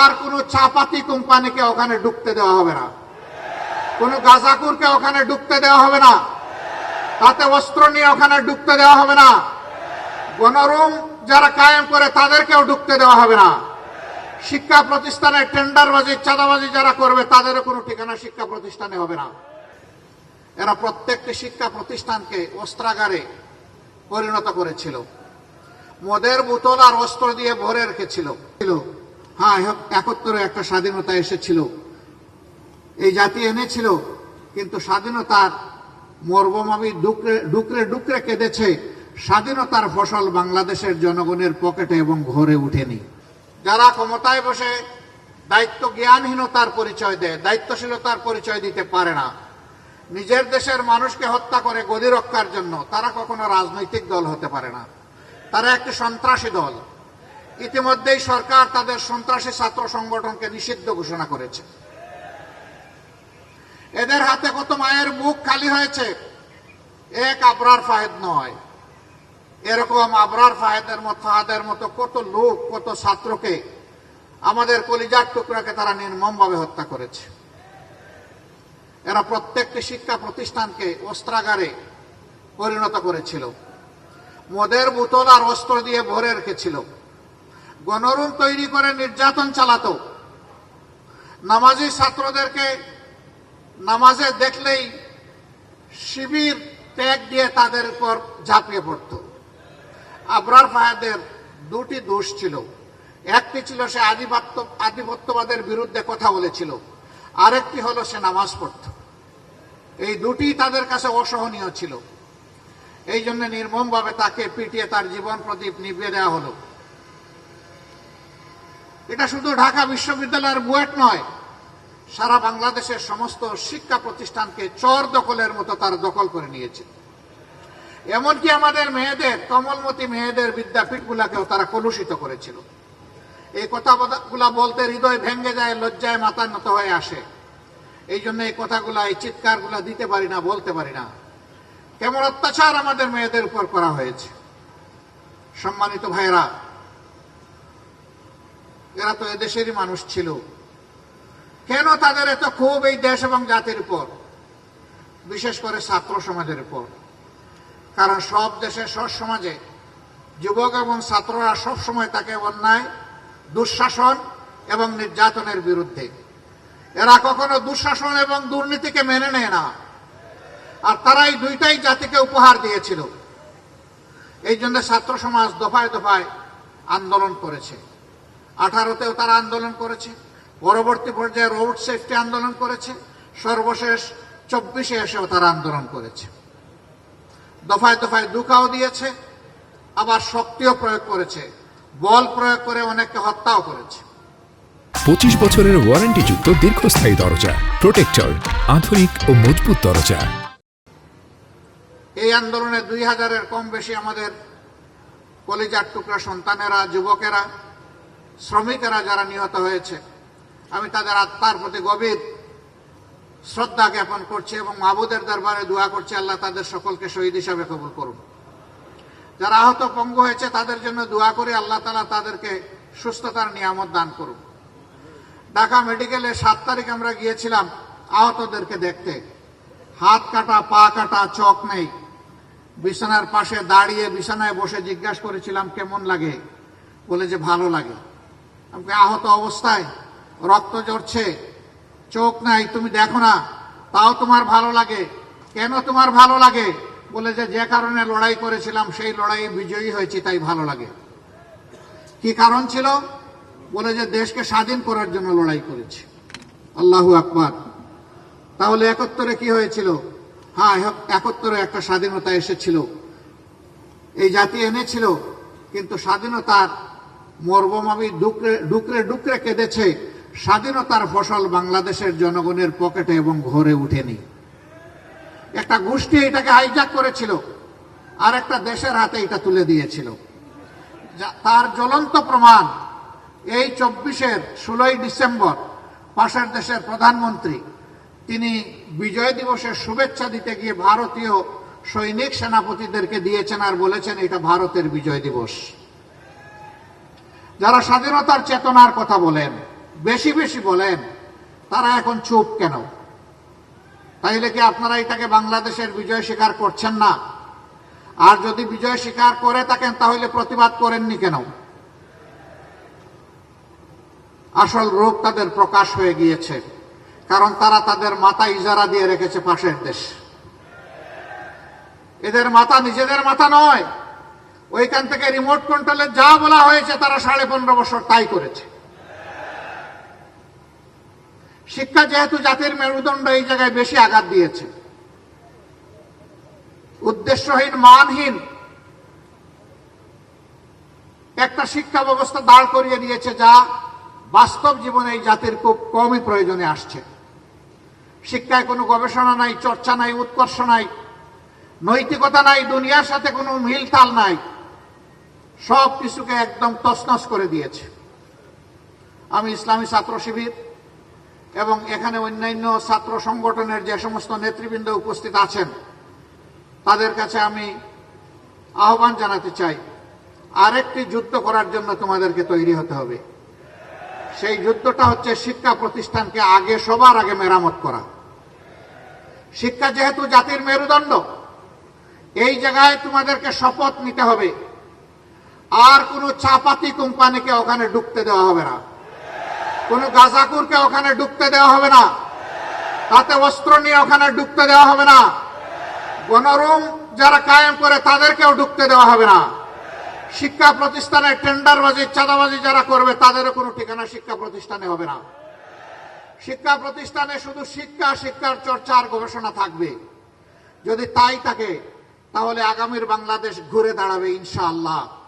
আর কোনো চাপাতি কোম্পানিকে ওখানে ঢুকতে দেওয়া হবে না। কোনো গাজাকুরকে ওখানে ঢুকতে দেওয়া হবে না। তাতে অস্ত্র নিয়ে ওখানে ঢুকতে দেওয়া হবে না। গণরুম যারা কায়েম করে তাদেরকেও ঢুকতে দেওয়া হবে না। শিক্ষা প্রতিষ্ঠানে টেন্ডারবাজি, চাঁদাবাজি যারা করবে তাদেরও কোনো ঠিকানা শিক্ষা প্রতিষ্ঠানে হবে না। এরা প্রত্যেকটি শিক্ষা প্রতিষ্ঠানকে অস্ত্রাগারে পরিণত করেছিল। মদের বোতল আর অস্ত্র দিয়ে ভরে রেখেছিল। ছিল হ্যাঁ একত্তরে একটা স্বাধীনতা এসেছিল। এই জাতি এনেছিল, কিন্তু স্বাধীনতার মর্মমাবি ডুকরে ডুকরে ডুকরে কেঁদেছে। স্বাধীনতার ফসল বাংলাদেশের জনগণের পকেটে এবং ঘরে উঠেনি। যারা ক্ষমতায় বসে দায়িত্ব জ্ঞানহীনতার পরিচয় দেয়, দায়িত্বশীলতার পরিচয় দিতে পারে না। নিজের দেশের মানুষকে হত্যা করে গদি রক্ষার জন্য তারা কখনো রাজনৈতিক দল হতে পারে না। তারা একটি সন্ত্রাসী দল। ইতিমধ্যেই সরকার তাদের সন্ত্রাসী ছাত্র সংগঠনকে নিষিদ্ধ ঘোষণা করেছে। এদের হাতে কত মায়ের মুখ খালি হয়েছে, এক আবরার ফাহেদ নয়। এরকম আবরার ফাহেদের মতো, ফাহাদের মতো কত লোক, কত ছাত্রকে আমাদের কলিজার টুকরাকে তারা নির্মমভাবে হত্যা করেছে। এরা প্রত্যেকটি শিক্ষা প্রতিষ্ঠানকে অস্ত্রাগারে পরিণত করেছিল। মদের বোতল আর অস্ত্র দিয়ে ভরে রেখেছিল। গণরুম তৈরি করে নির্যাতন চালাতো। নামাজি ছাত্রদেরকে নামাজে দেখলেই শিবির ট্যাগ দিয়ে তাদের উপর ঝাঁপিয়ে পড়ত। আবরার ফায়াদের দুটি দোষ ছিল। একটি ছিল সে আধিপত্য, আধিপত্যবাদের বিরুদ্ধে কথা বলেছিল। আরেকটি হলো সে নামাজ পড়ত। এই দুটি তাদের কাছে অসহনীয় ছিল। এই জন্য নির্মমভাবে তাকে পিটিয়ে তার জীবন প্রদীপ নিভিয়ে দেওয়া হলো। এটা শুধু ঢাকা বিশ্ববিদ্যালয়ের বুয়েট নয়, সারা বাংলাদেশের সমস্ত শিক্ষা প্রতিষ্ঠানকে চর দখলের মতো তার দখল করে নিয়েছে। এমনকি আমাদের মেয়েদের, কমলমতি মেয়েদের বিদ্যাপীঠগুলাকেও তারা কলুষিত করেছিল। এই কথাগুলা বলতে হৃদয় ভেঙ্গে যায়, লজ্জায় মাথা নত হয়ে আসে। এই জন্য এই কথাগুলা, এই চিৎকারগুলা দিতে পারি না, বলতে পারি না। কেমন অত্যাচার আমাদের মেয়েদের উপর করা হয়েছে। সম্মানিত ভাইরা এরা তো এদেশেরই মানুষ ছিল। কেন তাদের এত ক্ষোভ এই দেশ এবং জাতির উপর? বিশেষ করে ছাত্র সমাজের উপর। কারণ সব দেশের সব সমাজে যুবক এবং ছাত্ররা সব সময় তাকে অন্যায়, দুঃশাসন এবং নির্যাতনের বিরুদ্ধে। এরা কখনো দুঃশাসন এবং দুর্নীতিকে মেনে নেয় না। আর তারা এই দুইটাই জাতিকে উপহার দিয়েছিল। এই জন্য ছাত্র সমাজ দফায় দফায় আন্দোলন করেছে। আঠারোতেও তারা আন্দোলন করেছে পরবর্তী পর্যায়ে রোড সেফটি আন্দোলন করেছে সর্বশেষ চব্বিশে এসেও তারা আন্দোলন করেছে। দফায় দফায় দুঃখাও দিয়েছে আবার শক্তিও প্রয়োগ করেছে বল প্রয়োগ করে অনেককে হত্যাও করেছে। পঁচিশ বছরের ওয়ারেন্টিযুক্ত দীর্ঘস্থায়ী দরজা প্রোটেক্টর আধুনিক ও মজবুত দরজা। এই আন্দোলনে দুই হাজারের কম বেশি আমাদের কলিজার টুকরা সন্তানেরা যুবকেরা শ্রমিকেরা যারা নিহত হয়েছে, আমি তাদের আত্মার প্রতি গভীর শ্রদ্ধা জ্ঞাপন করছি এবং মাহবুদের দরবারে দোয়া করছি, আল্লাহ তাদের সকলকে শহীদ হিসাবে কবুল করুন। যারা আহত পঙ্গু হয়েছে, তাদের জন্য দোয়া করে, আল্লাহ তালা তাদেরকে সুস্থতার নিয়ামত দান করুন। ঢাকা মেডিকেলে সাত তারিখ আমরা গিয়েছিলাম আহতদেরকে দেখতে। হাত কাটা, পা কাটা, চোখ নেই। বিছানার পাশে দাঁড়িয়ে বিছানায় বসে জিজ্ঞাসা করেছিলাম, কেমন লাগে? বলে যে ভালো লাগে। আমাকে আহত অবস্থায় রক্ত ঝরছে। চোখ নাই, তুমি দেখো না। তাও তোমার ভালো লাগে। কেন তোমার ভালো লাগে? বলে যে যে কারণে লড়াই করেছিলাম, সেই লড়াইয়ে বিজয়ী হয়েছি, তাই ভালো লাগে। কি কারণ ছিল? বলে যে, দেশকে স্বাধীন করার জন্য লড়াই করেছি। আল্লাহু আকবার। তাহলে একাত্তরে কি হয়েছিল? হ্যাঁ একাত্তরে একটা স্বাধীনতা এসেছিল। এই জাতি এনেছিল, কিন্তু স্বাধীনতার মর্মমাবি ডুকরে ডুকরে ডুকরে কেঁদেছে স্বাধীনতার ফসল বাংলাদেশের জনগণের পকেটে এবং ঘরে উঠেনি। একটা গোষ্ঠী এটাকে হাইজাক করেছিল আর একটা দেশের হাতে এটা তুলে দিয়েছিল। তার জ্বলন্ত প্রমাণ এই চব্বিশের ষোলোই ডিসেম্বর পাশের দেশের প্রধানমন্ত্রী, তিনি বিজয় দিবসের শুভেচ্ছা দিতে গিয়ে ভারতীয় সৈনিক সেনাপতিদেরকে দিয়েছেন আর বলেছেন এটা ভারতের বিজয় দিবস। যারা স্বাধীনতার চেতনার কথা বলেন, বেশি বেশি বলেন, তারা এখন চুপ কেন? তাইলে কি আপনারা এটাকে বাংলাদেশের বিজয় স্বীকার করছেন না? আর যদি বিজয় স্বীকার করে থাকেন, তাহলে প্রতিবাদ করেননি কেন? আসল রূপ তাদের প্রকাশ হয়ে গিয়েছে, কারণ তারা তাদের মাথা ইজারা দিয়ে রেখেছে পাশের দেশ। এদের মাথা নিজেদের মাথা নয় ওইখান থেকে রিমোট কন্ট্রোলে যা বলা হয়েছে তারা সাড়ে পনেরো বছর তাই করেছে। শিক্ষা যেহেতু জাতির মেরুদণ্ড, এই জায়গায় বেশি আঘাত দিয়েছে। উদ্দেশ্যহীন, মানহীন একটা শিক্ষা ব্যবস্থা দাঁড় করিয়ে দিয়েছে যা বাস্তব জীবনে এই জাতির খুব কমই প্রয়োজনে আসছে। শিক্ষায় কোনো গবেষণা নাই, চর্চা নাই, উৎকর্ষ নাই, নৈতিকতা নাই, দুনিয়ার সাথে কোনো মিলতাল নাই। সব কিছুকে একদম তছনছ করে দিয়েছে। আমি ইসলামী ছাত্র শিবির এবং এখানে অন্যান্য ছাত্র সংগঠনের যে সমস্ত নেতৃবৃন্দ উপস্থিত আছেন, তাদের কাছে আমি আহ্বান জানাতে চাই, আরেকটি যুদ্ধ করার জন্য তোমাদেরকে তৈরি হতে হবে। সেই যুদ্ধটা হচ্ছে শিক্ষা প্রতিষ্ঠানকে আগে সবার আগে মেরামত করা। শিক্ষা যেহেতু জাতির মেরুদণ্ড, এই জায়গায় তোমাদেরকে শপথ নিতে হবে আর কোনো চাপাতি কোম্পানিকে ওখানে ঢুকতে দেওয়া হবে না। কোনো গাজাকুরকে ওখানে ঢুকতে দেওয়া হবে না। তাতে অস্ত্র নিয়ে ওখানে ঢুকতে দেওয়া হবে না। গণরুম যারা কায়েম করে তাদেরকেও ঢুকতে দেওয়া হবে না। শিক্ষা প্রতিষ্ঠানে টেন্ডারবাজি, চাঁদাবাজি যারা করবে তাদেরও কোনো ঠিকানা শিক্ষা প্রতিষ্ঠানে হবে না। শিক্ষা প্রতিষ্ঠানে শুধু শিক্ষা, শিক্ষার চর্চা আর গবেষণা থাকবে। যদি তাই থাকে, তাহলে আগামীর বাংলাদেশ ঘুরে দাঁড়াবে ইনশাআল্লাহ।